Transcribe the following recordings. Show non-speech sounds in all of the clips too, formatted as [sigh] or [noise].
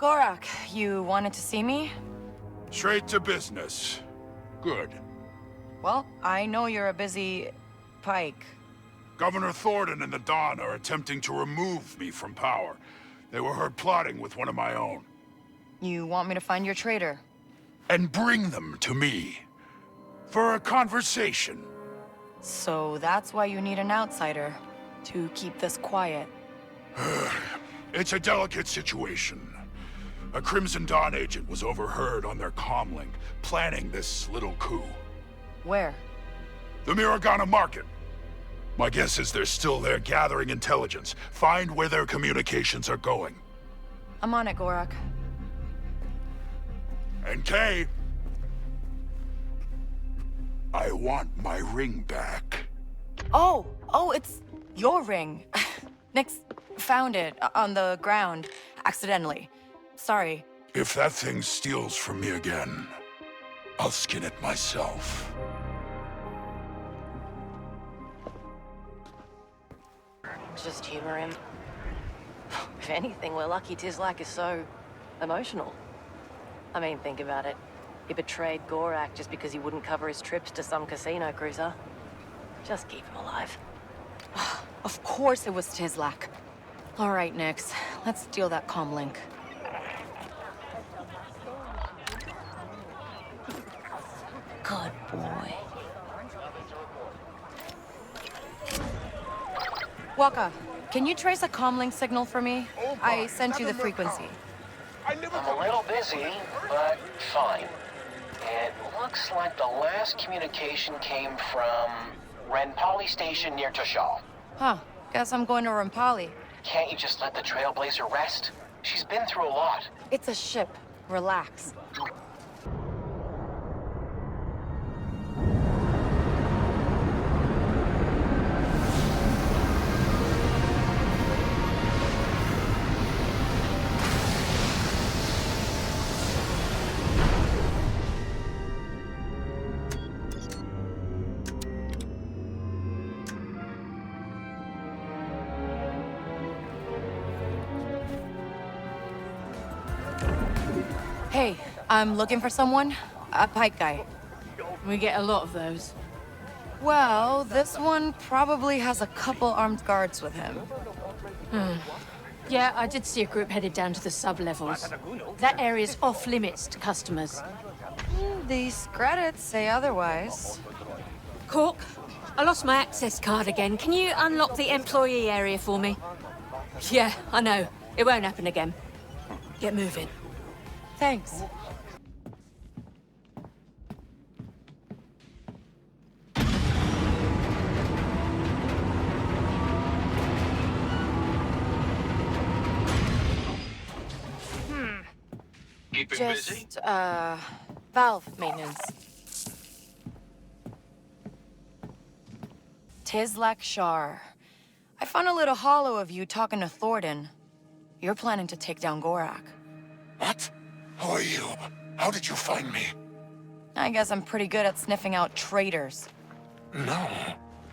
Gorak, you wanted to see me? Straight to business. Good. Well, I know you're a busy... Pike. Governor Thornton and the Don are attempting to remove me from power. They were heard plotting with one of my own. You want me to find your traitor? And bring them to me. For a conversation. So that's why you need an outsider. To keep this quiet. [sighs] It's a delicate situation. A Crimson Dawn agent was overheard on their comlink, planning this little coup. Where? The Miragana Market. My guess is they're still there gathering intelligence. Find where their communications are going. I'm on it, Gorak. And Kay... I want my ring back. Oh! Oh, it's your ring. [laughs] Nix found it uh, on the ground, accidentally. Sorry. If that thing steals from me again, I'll skin it myself. Just humor him. If anything, we're lucky Tizlak is so... emotional. I mean, think about it. He betrayed Gorak just because he wouldn't cover his trips to some casino cruiser. Just keep him alive. [sighs] Of course it was Tizlak. All right, Nix. Let's steal that comlink. Good Waka, can you trace a comlink signal for me? I sent you the frequency. I'm a little busy, but fine. It looks like the last communication came from Renpali Station near Toshal. Huh. Guess I'm going to Rampali. Can't you just let the Trailblazer rest? She's been through a lot. It's a ship. Relax. I'm looking for someone. A Pike guy. We get a lot of those. Well, this one probably has a couple armed guards with him. Hmm. Yeah, I did see a group headed down to the sub-levels. That area's off limits to customers. Hmm, these credits say otherwise. Cork, I lost my access card again. Can you unlock the employee area for me? Yeah, I know. It won't happen again. Get moving. Thanks. Keeping Just, uh, valve maintenance. Tizlak Shar. I found a little hollow of you talking to Thornton. You're planning to take down Gorak. What? Who are you? How did you find me? I guess I'm pretty good at sniffing out traitors. No,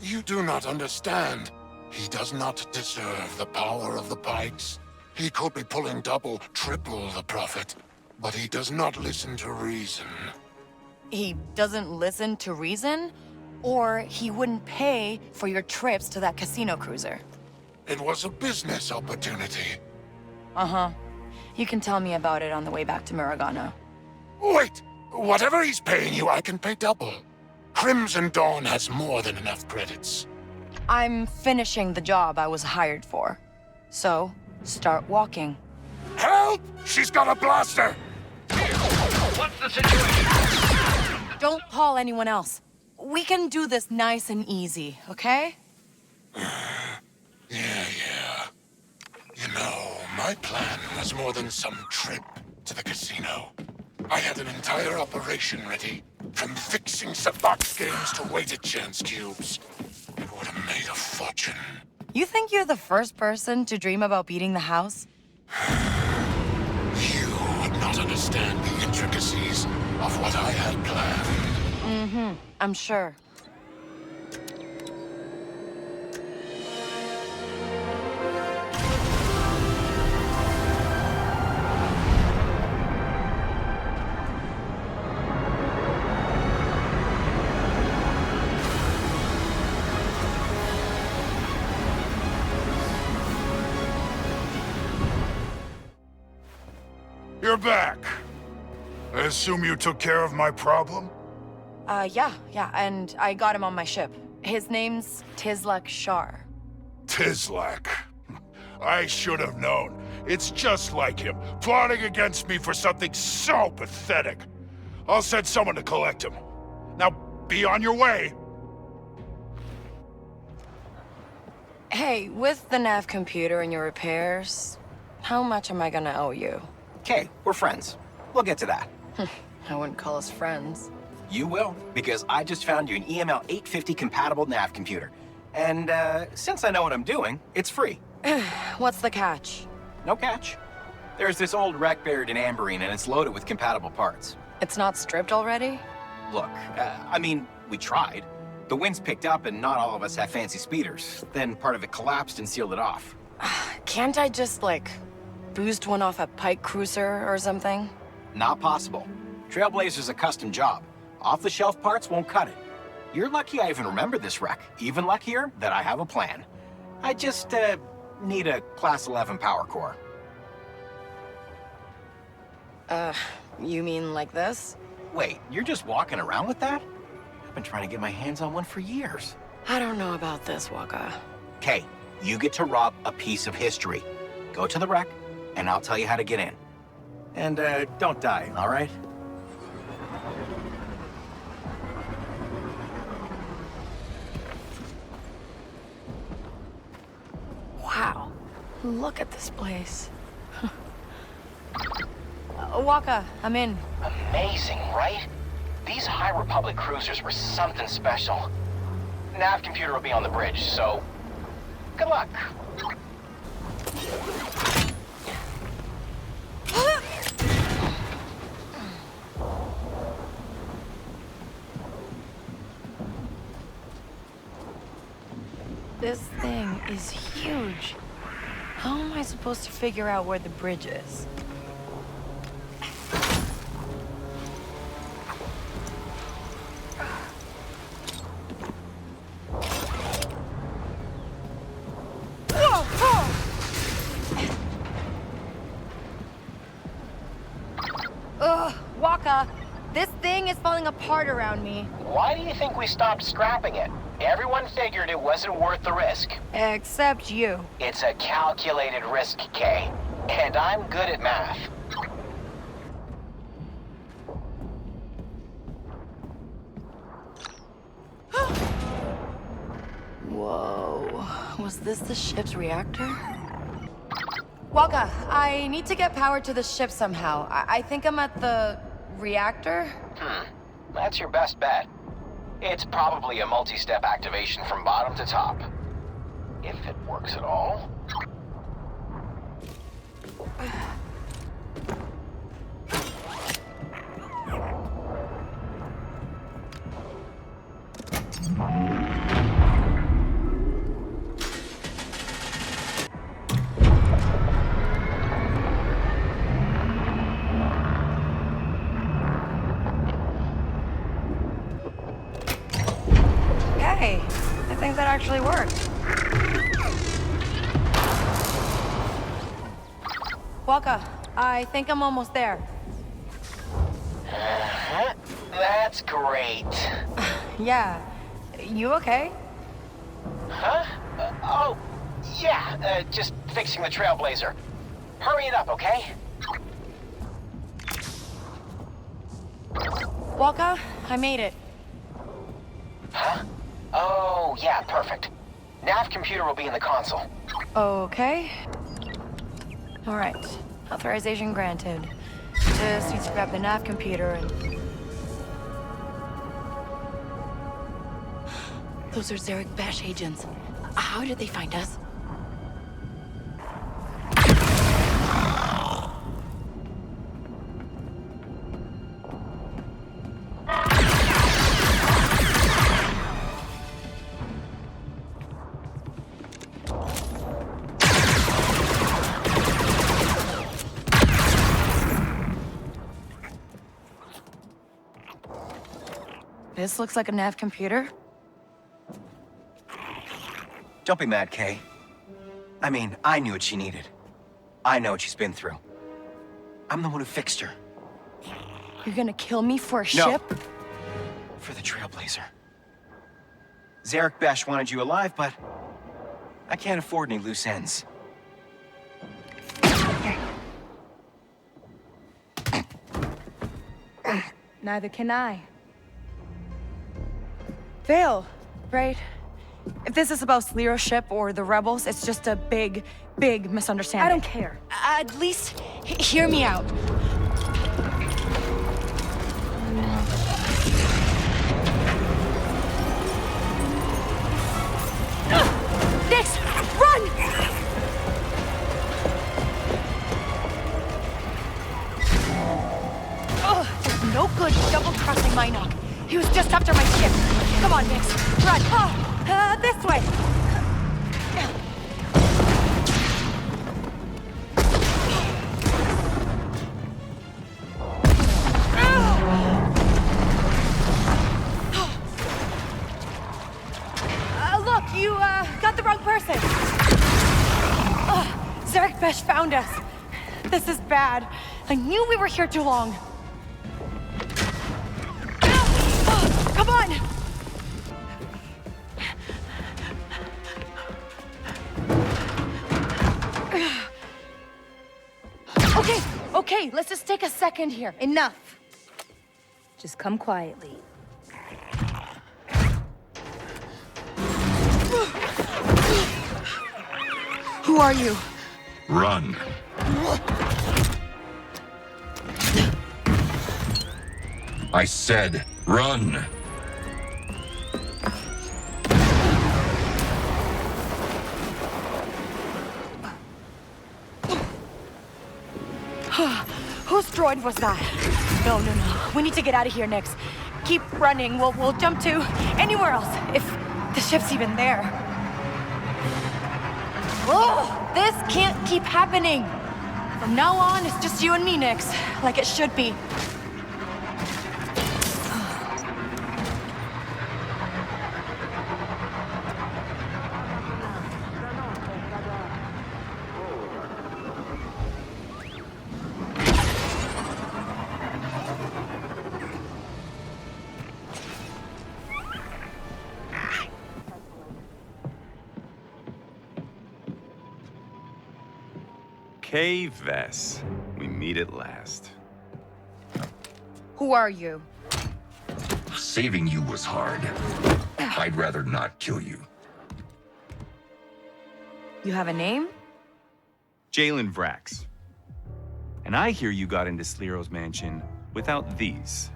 you do not understand. He does not deserve the power of the Pikes. He could be pulling double, triple the profit, but he does not listen to reason. He doesn't listen to reason, or he wouldn't pay for your trips to that casino cruiser. It was a business opportunity. Uh-huh. You can tell me about it on the way back to Miragana. Wait! Whatever he's paying you, I can pay double. Crimson Dawn has more than enough credits. I'm finishing the job I was hired for. So, start walking. Help! She's got a blaster! What's the situation? Don't call anyone else. We can do this nice and easy, okay? [sighs] Yeah, yeah. You know, my plan was more than some trip to the casino. I had an entire operation ready, from fixing Savant games to weighted chance cubes. It would have made a fortune. You think you're the first person to dream about beating the house? I had planned. Mm-hmm, I'm sure. You're back. I assume you took care of my problem? Uh, yeah, yeah, and I got him on my ship. His name's Tislek Shar. Tislak. [laughs] I should have known. It's just like him, plotting against me for something so pathetic. I'll send someone to collect him. Now, be on your way. Hey, with the nav computer and your repairs, how much am I gonna owe you? Okay, we're friends. We'll get to that. I wouldn't call us friends. You will, because I just found you an EML 850 compatible nav computer. And uh, since I know what I'm doing, it's free. [sighs] What's the catch? No catch. There's this old wreck buried in Amberine, and it's loaded with compatible parts. It's not stripped already? Look, uh, I mean, we tried. The winds picked up, and not all of us have fancy speeders. Then part of it collapsed and sealed it off. [sighs] Can't I just, like, boost one off a Pike Cruiser or something? Not possible. Trailblazer's a custom job. Off-the-shelf parts won't cut it. You're lucky I even remember this wreck. Even luckier that I have a plan. I just, uh, need a Class 11 power core. Uh, You mean like this? Wait, you're just walking around with that? I've been trying to get my hands on one for years. I don't know about this, Waka. Okay, you get to rob a piece of history. Go to the wreck, and I'll tell you how to get in. And, uh, don't die, all right? Wow. Look at this place. [laughs] Uh, Waka, I'm in. Amazing, right? These High Republic cruisers were something special. Nav computer will be on the bridge, so good luck. This thing is huge. How am I supposed to figure out where the bridge is? Whoa, whoa! Ugh, Waka, this thing is falling apart around me. Why do you think we stopped scrapping it? Everyone figured it wasn't worth the risk. Except you. It's a calculated risk, Kay. And I'm good at math. Whoa. Was this the ship's reactor? Waka, I need to get power to the ship somehow. I, I think I'm at the reactor? Hmm. That's your best bet. It's probably a multi-step activation from bottom to top. If it works at all. [sighs] Hey, I think that actually worked. Waka, I think I'm almost there. That's great. [sighs] Yeah. You okay? Huh? Uh, oh, yeah, uh, just fixing the Trailblazer. Hurry it up, okay? Waka, I made it. Huh? Oh, yeah, perfect. Nav computer will be in the console. Okay. All right. Authorization granted. Just need to grab the nav computer and. Those are Zarek Bash agents. How did they find us? This looks like a nav computer. Don't be mad, Kay. I mean, I knew what she needed. I know what she's been through. I'm the one who fixed her. You're gonna kill me for a No. ship? For the Trailblazer. Zarek Besh wanted you alive, but I can't afford any loose ends. Neither can I. Vale, right? If this is about Slero's ship or the rebels, it's just a big, big misunderstanding. I don't care. At least hear me out. Nix, run! Ugh, no good double-crossing Minoc. He was just after my ship. Come on, Nix, run. Oh, uh, this way. Uh, look, you uh, got the wrong person. Zarek found us. This is bad. I knew we were here too long. Okay, let's just take a second here. Enough. Just come quietly. Who are you? Run. I said, run. Droid was that? No, no, no. We need to get out of here Nix. Keep running. We'll, we'll jump to anywhere else, if the ship's even there. Oh, this can't keep happening. From now on, it's just you and me, Nix, like it should be. Kay Vess. We meet at last. Who are you? Saving you was hard. I'd rather not kill you. You have a name? Jalen Vrax. And I hear you got into Slero's mansion without these.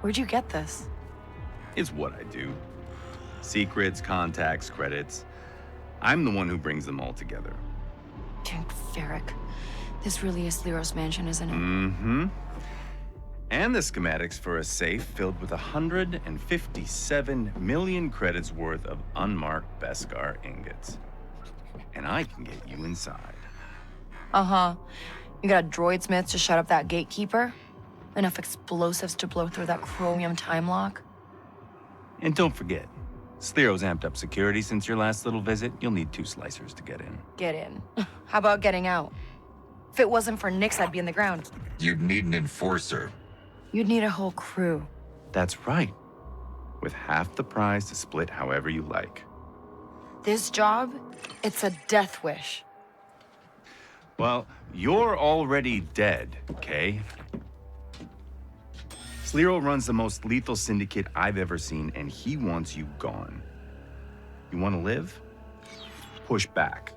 Where'd you get this? It's what I do. Secrets, contacts, credits. I'm the one who brings them all together. Ferric. This really is Lero's mansion, isn't it? Mm-hmm. And the schematics for a safe filled with 157 million credits worth of unmarked Beskar ingots. And I can get you inside. Uh-huh. You got a droid smith to shut up that gatekeeper? Enough explosives to blow through that chromium time lock? And don't forget, Slero's amped up security since your last little visit. You'll need two slicers to get in. Get in. [laughs] How about getting out? If it wasn't for Nix, I'd be in the ground. You'd need an enforcer. You'd need a whole crew. That's right. With half the prize to split however you like. This job, it's a death wish. Well, you're already dead, Kay. Slero runs the most lethal syndicate I've ever seen, and he wants you gone. You want to live? Push back.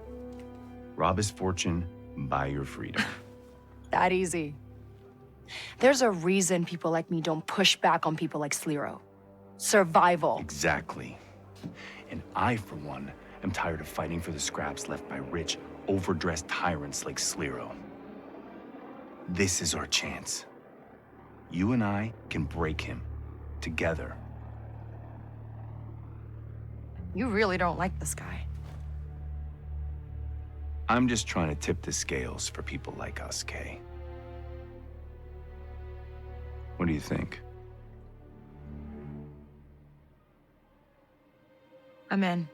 Rob his fortune, buy your freedom. [laughs] That easy. There's a reason people like me don't push back on people like Slero. Survival. exactly. And I, for one, am tired of fighting for the scraps left by rich, overdressed tyrants like Slero. This is our chance. You and I can break him together. You really don't like this guy. I'm just trying to tip the scales for people like us, Kay. What do you think? I'm in.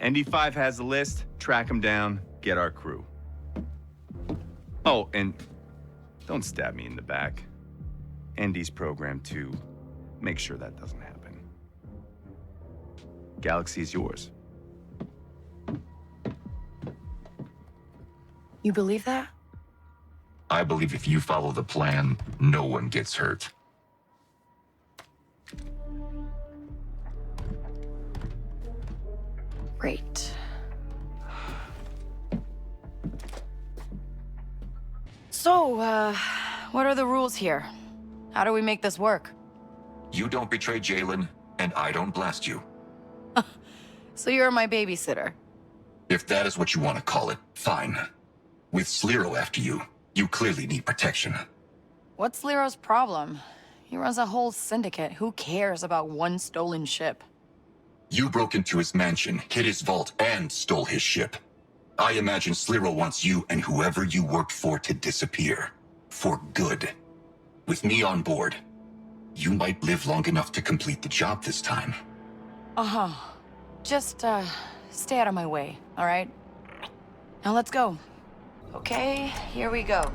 ND5 has the list. Track them down. Get our crew. Oh, and don't stab me in the back. Andy's program too. Make sure that doesn't happen. Galaxy is yours. You believe that? I believe if you follow the plan, no one gets hurt. Great. So, uh, what are the rules here? How do we make this work? You don't betray Jalen, and I don't blast you. [laughs] So you're my babysitter. If that is what you want to call it, fine. With Sliro after you, you clearly need protection. What's Lero's problem? He runs a whole syndicate. Who cares about one stolen ship? You broke into his mansion, hid his vault, and stole his ship. I imagine Sliro wants you and whoever you worked for to disappear. For good. With me on board, you might live long enough to complete the job this time. Uh-huh. Just, uh, stay out of my way, all right? Now let's go. Okay, here we go.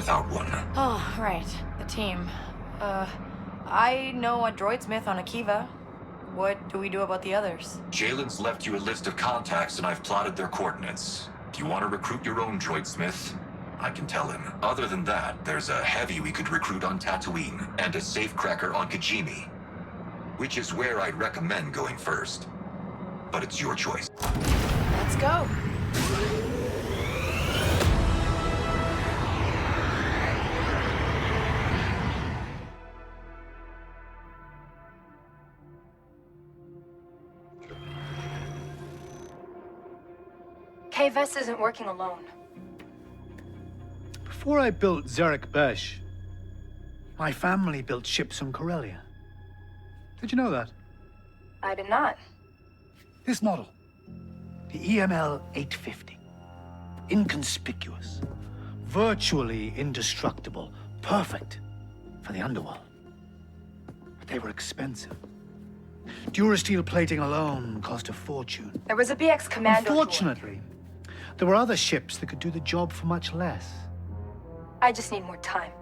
Without one. Oh, right. The team. Uh, I know a droidsmith on Akiva. What do we do about the others? Jalen's left you a list of contacts and I've plotted their coordinates. Do you want to recruit your own droid smith, I can tell him. Other than that, there's a heavy we could recruit on Tatooine and a safecracker on Kijimi. Which is where I'd recommend going first. But it's your choice. Let's go. KVS isn't working alone. Before I built Zarek Besh, my family built ships on Corellia. Did you know that? I did not. This model, the EML 850, inconspicuous, virtually indestructible, perfect for the underworld. But they were expensive. Durasteel plating alone cost a fortune. There was a BX Commando. droid. Unfortunately, there were other ships that could do the job for much less. I just need more time.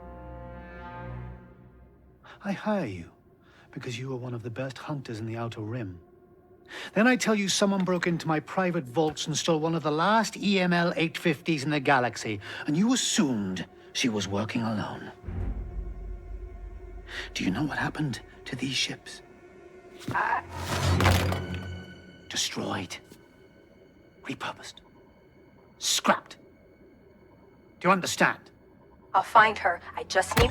I hire you because you are one of the best hunters in the Outer Rim. Then I tell you someone broke into my private vaults and stole one of the last EML 850s in the galaxy, and you assumed she was working alone. Do you know what happened to these ships? Destroyed. Repurposed. Scrapped. Do you understand? I'll find her. I just need.